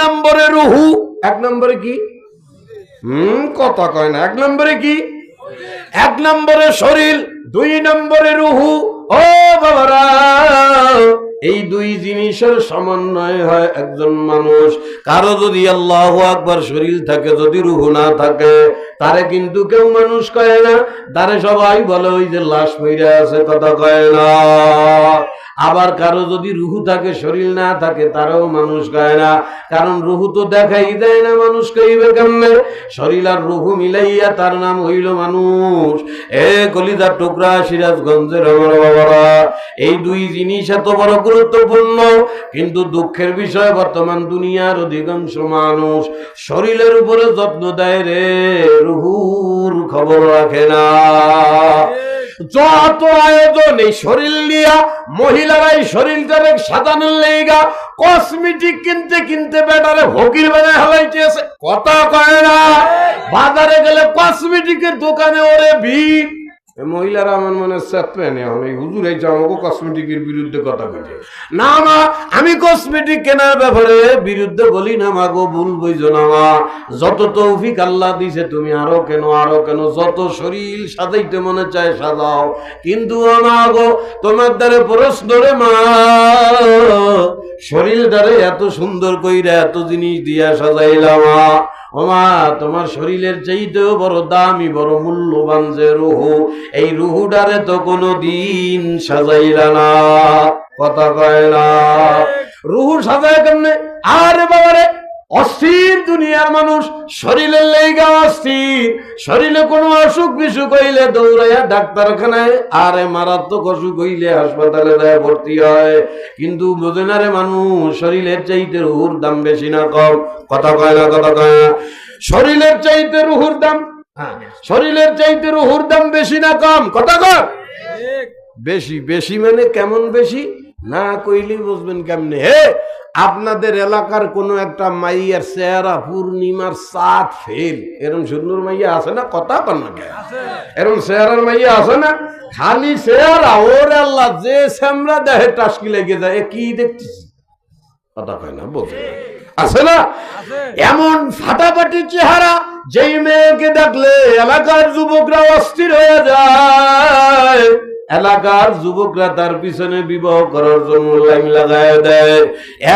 নম্বরে রুহু। এক নম্বরে কি? হম কথা কয় না। এক নম্বরে কি? এক নম্বরে শরীর দুই নম্বরে রুহু। ও বাবারা এই দুই জিনিসের সমন্বয় হয় একজন মানুষ। কারও যদি আল্লাহ আকবার শরীর থাকে যদি রুহু না থাকে তারে কিন্তু কেউ মানুষ কয় না। তারে সবাই বলে, ওই যে লাশ মইরা আছে, কথা কয় না। আবার কারও যদি রুহু থাকে, শরীর না থাকে, তারাও মানুষ কয় না। কারণ রুহু তো দেখাই দেয় না মানুষ কইবে কেমনে? শরীর আর রুহু মিলাইয়া তার নাম হইল মানুষ। এ কলিদার টুকরা সিরাজগঞ্জের আমার বাবারা, এই দুই জিনিস এত বড় গুরুত্বপূর্ণ। কিন্তু দুঃখের বিষয়, বর্তমান দুনিয়ার অধিকাংশ মানুষ শরীরের উপরে যত্ন দেয় রে। রুহুর খবর রাখে না। যত আয়োজন এই শরীর নিয়া মহিলারাই শরীরটারে সাজানোর লেগা কসমেটিক কিনতে কিনতে বেটারে ফকির বেলায় হালাইতেছে কথা কয় না, বাজারে গেলে কসমেটিকের দোকানে ওরে ভিড়। মহিলারা আমার মনে নেই এখন। এই হুজুর এই আমাকে কসমেটিকের বিরুদ্ধে কথা বলছে। না মা, আমি কসমেটিক কেনার ব্যাপারে বিরুদ্ধে বলি না মা গো, ভুল বইছো না মা। যত তৌফিক আল্লাহ দিছে, তুমি আরও কেন আরও কেন। যত শরীর সাজাইতে মনে চায়, সাজাও। কিন্তু মা গো, তোমার দ্বারে প্রশ্ন রে মা শরীর দ্বারে এত সুন্দর কইরা এত জিনিস দিয়া সাজাইলাম মা। ওমা, তোমার শরীরের চাইতেও বড় দামি, বড় মূল্যবান যে রুহু, এই রুহুডারে তো কোনো দিন সাজাইলা না। কথা কয় না। রুহু সাজায় কেমনে? আরে বাবারে অস্থির দুনিয়ার মানুষ শরীরের লেগা অস্থির। শরীরে কোনো অসুখ বিসুখ হইলে দৌড়াইয়া ডাক্তারখানায় আরে মারাত্মক অসুখ হইলে হাসপাতালে দেয় ভর্তি হয়। কিন্তু বোঝে না রে মানুষ শরীরের চাইতে রুহুর দাম বেশি না কম। কথা কয় না কথা কয় না। শরীরের চাইতে রুহুর দাম হ্যাঁ, শরীরের চাইতে রুহুর দাম বেশি না কম। কথা কর বেশি বেশি মানে কেমন বেশি? না কইলি বুঝবেন কেমনে। হে আপনাদের এলাকার কোন একটা মাইয়ার চেহারা পূর্ণিমার চাঁদ ফেল। এরম সুন্দর মাইয়া আছে না? কথা কর না? এরম চেহারার মাইয়া আছে না? খালি চেহারা ওর আল্লাহ যে শ্যামরা দেহে টাসকি লেগে যায় এ কি দেখতেছি? কথা কয় না বলতে আছে না? এমন ফাটাফাটি চেহারা যেই মেয়েকে দেখলে এলাকার যুবকরা অস্থির হয়ে যায়। এলাকার যুবকরা তার পিছনে বিবাহ করার জন্য লাইন লাগায় দেয়।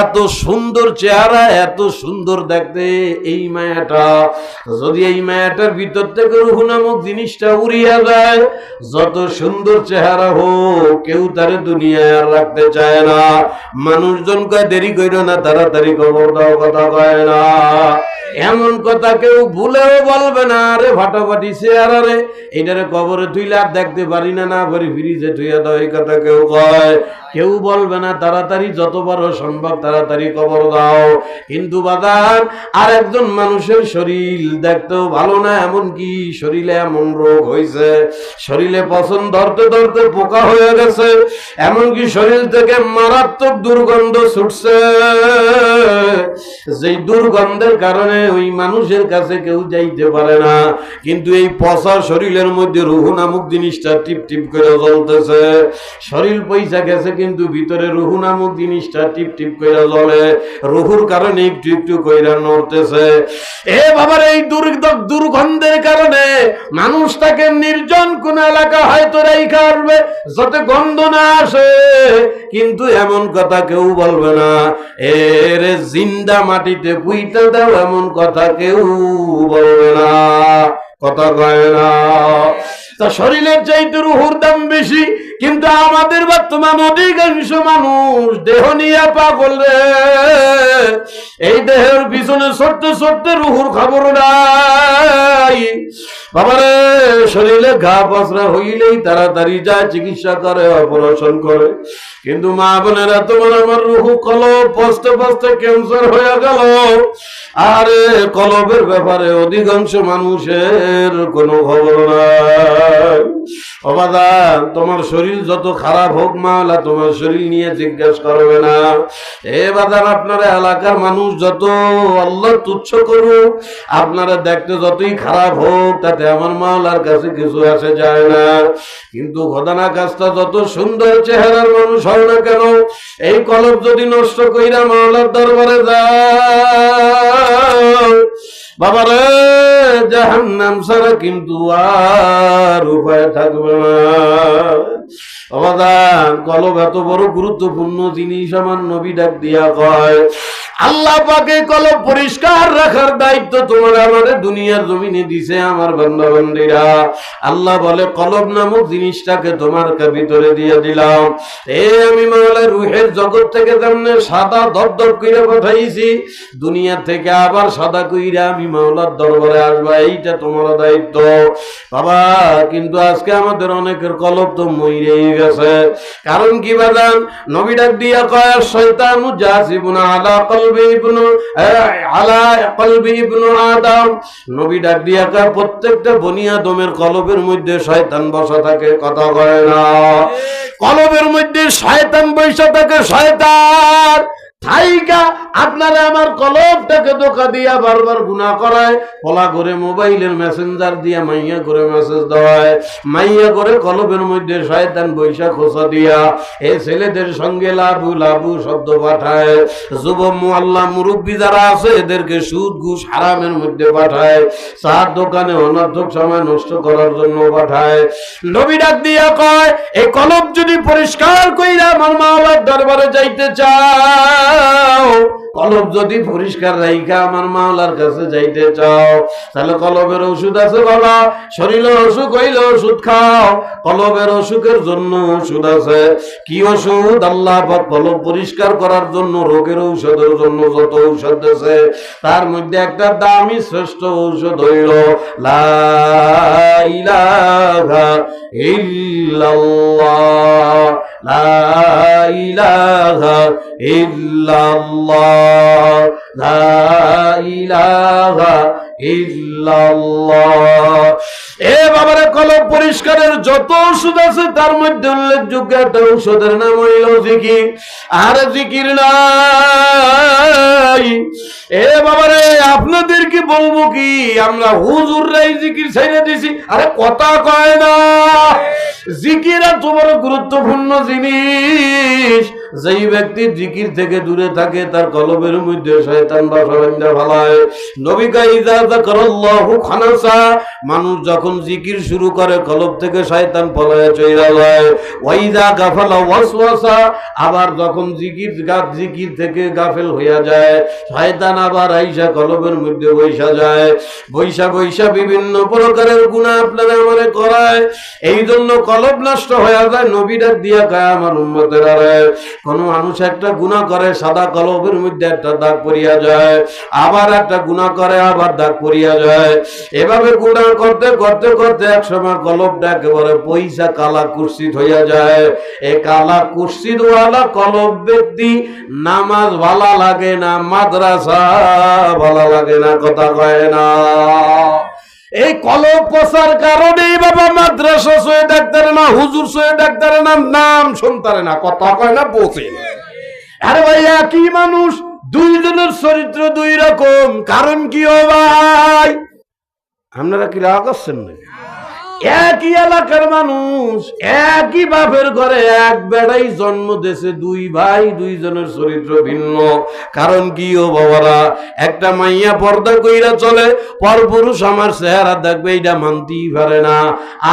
এত সুন্দর চেহারা, এত সুন্দর দেখতে এই মায়াটা। যদি এই মায়াটার ভিতর থেকে রুহু নামক জিনিসটা উড়িয়া যায়, যত সুন্দর চেহারা হোক, কেউ তারে দুনিয়ায় আর রাখতে চায় না। মানুষজন কয়, দেরি কইর না, তাড়াতাড়ি খবর দাও, কথা কয় না। এমন কথা কেউ ভুলেও বলবে না, আরে ফাটাফাটি চেহারা রে এটারে কবরে তুইলে আর দেখতে পারি না না পারি ফ্রিজে তুইয়া দাও এই কথা কেউ কয়। কেউ বলবে না, তাড়াতাড়ি যত বড় সম্ভব তাড়াতাড়ি কবর দাও। কিন্তু বাদান আর একজন মানুষের শরীর দেখতেও ভালো না এমন কি শরীরে এমন রোগ হয়েছে। শরীরে পছন্দ ধরতে ধরতে পোকা হয়ে গেছে, এমনকি শরীর থেকে মারাত্মক দুর্গন্ধ ছুটছে। যেই দুর্গন্ধের কারণে ওই মানুষের কাছে কেউ যাইতে পারে না, কিন্তু এই পচা শরীরের মধ্যে রুহু নামক জিনিসটা টিপ টিপ করে জ্বলতেছে। শরীর পয়সা গেছে কিন্তু ভিতরে রুহু নামক জিনিসটা টিপ টিপ করে জ্বলে। রুহুর কারণে একটু একটু কইরা নড়তেছে। এ বাবার এই দুর্গ- দুর্গন্ধের কারণে মানুষ তাকে নির্জন কোন এলাকা হয়তো রেখা আসবে যাতে গন্ধ না আসে। কিন্তু এমন কথা কেউ বলবে না। এর জিন্দা মাটিতে পুইতে দাও এমন কথা কেউ বলবে না। কথা না। তা শরীরের চাইতে রুহুর দাম বেশি, কিন্তু আমাদের বর্তমান অধিকাংশ মানুষ দেহ নিয়ে পাগল রে। এই দেহের পিছনে ছোট্ট ছোট্ট রুহুর খবর নাই। বাবারে, শরীরে ঘা পচরা হইলেই তাড়াতাড়ি যায়, চিকিৎসা করে, অপারেশন করে। কিন্তু মা বোনেরা তোমার আমার রুহু কলব, পস্তে পস্তে ক্যান্সার হয়ে গেল। আরে, কলবের ব্যাপারে অধিকাংশ মানুষের কোনো খবর নাই। অবাদান, তোমার শরীর যত খারাপ হোক মাওলা তোমার শরীর নিয়ে জিজ্ঞাসা করবে না। এ বাদান, আপনারা এলাকার মানুষ যত আল্লাহ তুচ্ছ করুক, আপনারা দেখতে যতই খারাপ হোক, তাতে আমার মাওলার কাছে কিছু আসে যায় না। কিন্তু ঘটনা কাজটা যত সুন্দর চেহারার মানুষ হয় না কেন, এই কলব যদি নষ্ট কইরা মাওলার দরবারে যায়। বাবারে! জাহান্নাম ছাড়া কিন্তু আর উপায় থাকবে না। অবাদান কলব এত বড় গুরুত্বপূর্ণ জিনিস আমার নবী ডাক দিয়া কয়, আল্লাহ পাকে কলব পরিষ্কার রাখার দায়িত্ব তোমার আমাদের দুনিয়ার জমিনে দিছে আমার বান্দা আল্লাহ বলে, কলব নামক জিনিসটাকে তোমার ভিতরে দিয়ে দিলাম। এ আমি মাওলা রুহের জগৎ থেকে তেমনি সাদা দপদপ কইরা পাঠাইছি, দুনিয়া থেকে আবার সাদা কইরা আমি মাওলার দরবারে আসবা। এইটা তোমার দায়িত্ব। বাবা, কিন্তু আজকে আমাদের অনেকের কলব তো মইরেই গেছে। কারণ কি বাদান নবী ডাক দিয়া কয়, শয়তানু জাসিবুনা আলা কলবি ইবনু আলা কলবি ইবনু আদম। নবী ডাক দিয়া কয়, প্রত্যেকটা বনি আদমের কলবের মধ্যে শয়তান বসা থাকে, কথা কয় না। কলবের মধ্যে শয়তান বসা থাকে, শয়তান। থাইকা আপনারা আমার দিয়া বারবার গুনাহ করায়, পলা করে মোবাইলের মেসেঞ্জার দিয়া মাইয়া করে মেসেজ মাইয়া করে মধ্যে শয়তান খোসা দিয়া, এ ছেলেদের সঙ্গে লাবু লাবু শব্দ পাঠায় যুব মোয়াল্লা মুরব্বী যারা আছে, এদেরকে সুদ ঘুষ হারামের মধ্যে পাঠায়, চার দোকানে অনর্থক সময় নষ্ট করার জন্য পাঠায়। নবী দিয়া কয়, এই কলব যদি পরিষ্কার কইরা আমার মাওলার দরবারে যাইতে চাও কলব যদি পরিষ্কার রাইখা আমার মাওলার কাছে যাইতে চাও, তাহলে কলবের ওষুধ আছে বাবা। শরীরে অসুখ হইলে ওষুধ খাও, কলবের অসুখের জন্য ওষুধ আছে। কি ওষুধ? আল্লাহ কলব পরিষ্কার করার জন্য, রোগের ঔষধের জন্য যত ঔষধ আছে, তার মধ্যে একটা দামি শ্রেষ্ঠ ঔষধ হইল, লা ইল্লাল্লাহ। লা ইলাহা ইল্লাল্লাহ লা ইলাহা ইল্লাল্লাহ এ পরিষ্কারের যত তার মধ্যে উল্লেখযোগ্য আর জিকির এ বাবারে আপনাদেরকে বলব কি? আমরা হুজুররাই জিকির ছেড়ে দিছি। আরে কথা কয় না। জিকির এত বড় গুরুত্বপূর্ণ জিনিস। যেই ব্যক্তি জিকির থেকে দূরে থাকে, তার কলবের মধ্যে শয়তান বা সরঞ্জা ফালায়। নবিকা ইজা যাকারাল্লাহু খানাসা, মানুষ যখন জিকির শুরু করে, কলব থেকে শয়তান পলায় চইরা যায় ওয়াইজা গাফালা ওয়াসওয়াসা, আবার যখন জিকির গা- জিকির থেকে গাফেল হইয়া যায়, শয়তান আবার আইসা কলবের মধ্যে বৈশা যায়। বৈশা বৈশা বিভিন্ন প্রকারের গুণা আপনারা আমারে করায়। এই জন্য কলব নষ্ট হয়ে যায়, নবীরা দিয়া গায় আমার উন্মতের কোন মানুষ একটা গুণা করে, সাদা কলবের মধ্যে একটা দাগ পড়িয়া যায়, আবার একটা গুণা করে, আবার দাগ পড়িয়া যায়। এভাবে গুণা করতে করতে করতে এক সময় কলবটা একেবারে পয়সা কালা কুর্সিত হইয়া যায়। এ কালা কুর্সিদ ওয়ালা কলব ব্যক্তি নামাজ ভালা লাগে না মাদ্রাসা ভালা লাগে না, কথা কয় না। এই কলব পচার কারণে বাবা মাদ্রাসা সয়ে ডাক্তারে না, হুজুর সয়ে ডাক্তারে না, নাম শুনতারে না, কথা কয় না, বসে আরে ভাই, একই মানুষ দুই জনের চরিত্র দুই রকম। কারণ কি ও ভাই? আপনারা কি রাগ করছেন না একই এলাকার মানুষ, একই বাপের ঘরে এক বেড়াই জন্ম দেশে দুই ভাই, দুইজনের চরিত্র ভিন্ন। কারণ কি ও বাবারা? একটা মাইয়া পর্দা কইরা চলে, পরপুরুষ আমার চেহারা দেখবে এটা মানতেই পারে না।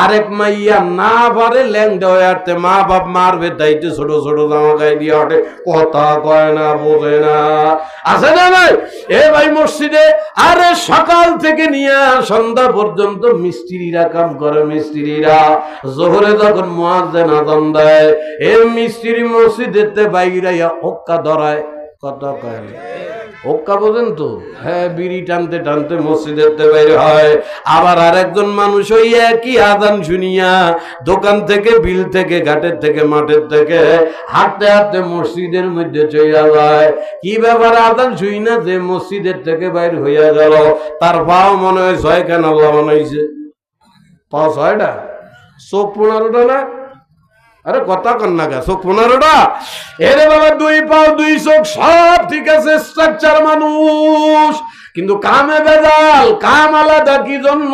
আরেক মাইয়া না পারে ল্যাংটা হয়ে আটতে মা বাপ মারবে তাইতে ছোট ছোট জামা গায়ে দিয়ে হাঁটে কথা কয় না, বোঝে না। আছে না ভাই এ ভাই মসজিদে আরে সকাল থেকে নিয়ে সন্ধ্যা পর্যন্ত মিস্ত্রিরা কাম করে। মিস্ত্রিরা জোহরে যখন দেয় এ মিস্ত্রি ধরায়। কত কয়? হ্যাঁ টানতে টানতে হয়। আবার আরেকজন মানুষ আদান শুনিয়া দোকান থেকে, বিল থেকে, ঘাটের থেকে, মাঠের থেকে হাঁটতে হাঁটতে মসজিদের মধ্যে চইয়া যায়। কি ব্যাপার আদান শুই না যে মসজিদের থেকে বাইর হইয়া গেল? তার পাও মনে হয় ছয় কেন হয়েছে পাও ছয়টা। চোখ পনেরোটা না? আরে কথা কন না গা চোখ পনেরোটা? এরে বাবা, দুই পাও, দুই চোখ, সব ঠিক আছে স্ট্রাকচার মানুষ। কিন্তু কামে বেজাল কাম আলাদা, কি জন্য?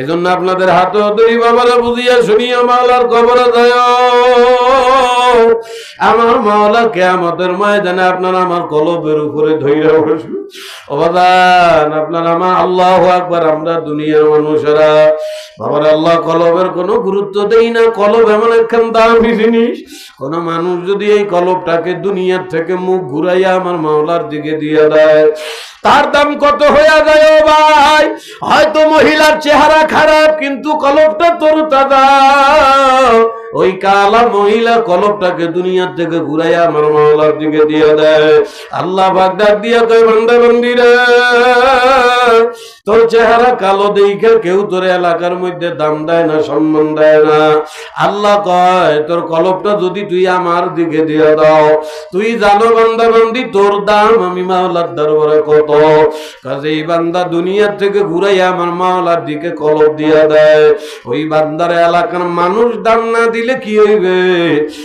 এই জন্য আপনাদের হাতে ধরি বাবারা বুঝিয়া শুনিয়া মাওলার কবরে যায় আমার মাওলা কেয়ামতের ময়দানে আপনার আমার কলবের উপরে আমরা দুনিয়ার দেই এমন জিনিস। কোন মানুষ যদি এই দুনিয়ার থেকে মুখ ঘুরাইয়া আমার মাওলার দিকে দিয়ে দেয়, তার দাম কত হইয়া যায় ভাই? হয়তো মহিলার চেহারা খারাপ কিন্তু কলবটা তরু তাজা ওই কালা মহিলা কলবটাকে দুনিয়ার থেকে ঘুরাইয়া আমার মাওলার দিকে দিয়ে দেয়। আল্লাহ বাগদাদ দিয়া কয়, বান্দা, বান্দিরে, তোর চেহারা কালো দেখে কেউ তোর এলাকার মধ্যে দাম দেয় না, সম্মান দেয় না। আল্লাহ কয়, তোর কলবটা যদি তুই আমার দিকে দিয়ে দাও, তুই জানো বান্দা, বান্দি, তোর দাম আমি মাওলার দরবারে কত? কাজে এই বান্দা দুনিয়ার থেকে ঘুরাইয়া আমার মাওলার দিকে কলব দিয়া দেয়। ওই বান্দার এলাকার মানুষ দাম না দিলে কি হইবে?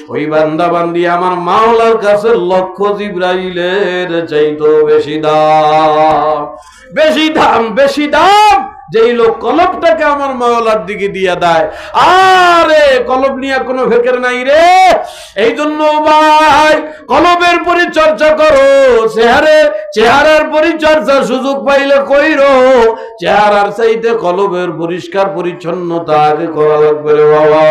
ওই বান্দা বান্দি আমার মাওলার কাছে লক্ষ জিব্রাইলের চাইতো বেশি দাম। বেশি দাম বেশি দাম! যেই লোক কলবটাকে আমার মাওলার দিকে দিয়া দেয়, আরে কলব নিয়ে কোনো ফেকের নাই রে। এই জন্য ভাই, কলবের পরিচর্যা করো, চেহারে, চেহারার পরিচর্যা সুযোগ পাইলে কইরো, চেহারার চাইতে কলবের পরিষ্কার পরিচ্ছন্নতা আগে করা লাগবে রে বাবা।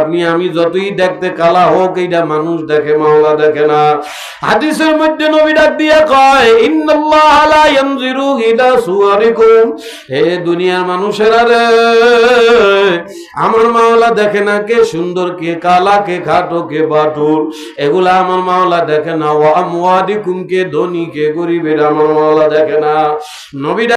আপনি আমি যতই দেখতে কালা হোক এইটা মানুষ দেখে, মাওলা দেখে না। হাদিসের মধ্যে নবী ডাক দিয়া কয়, ইন্নাল্লাহ লা ইয়ানজিরু হে দুনিয়ার মানুষেরা রে, আমার মাওলা দেখে না কে সুন্দর, কে কালা, কে খাটো, কে বাটুল? এগুলা আমার মাওলা দেখে না। ওয়া আমওয়াদিকুম কে ধনী, কে গরিবের আমার মাওলা দেখে না। নবী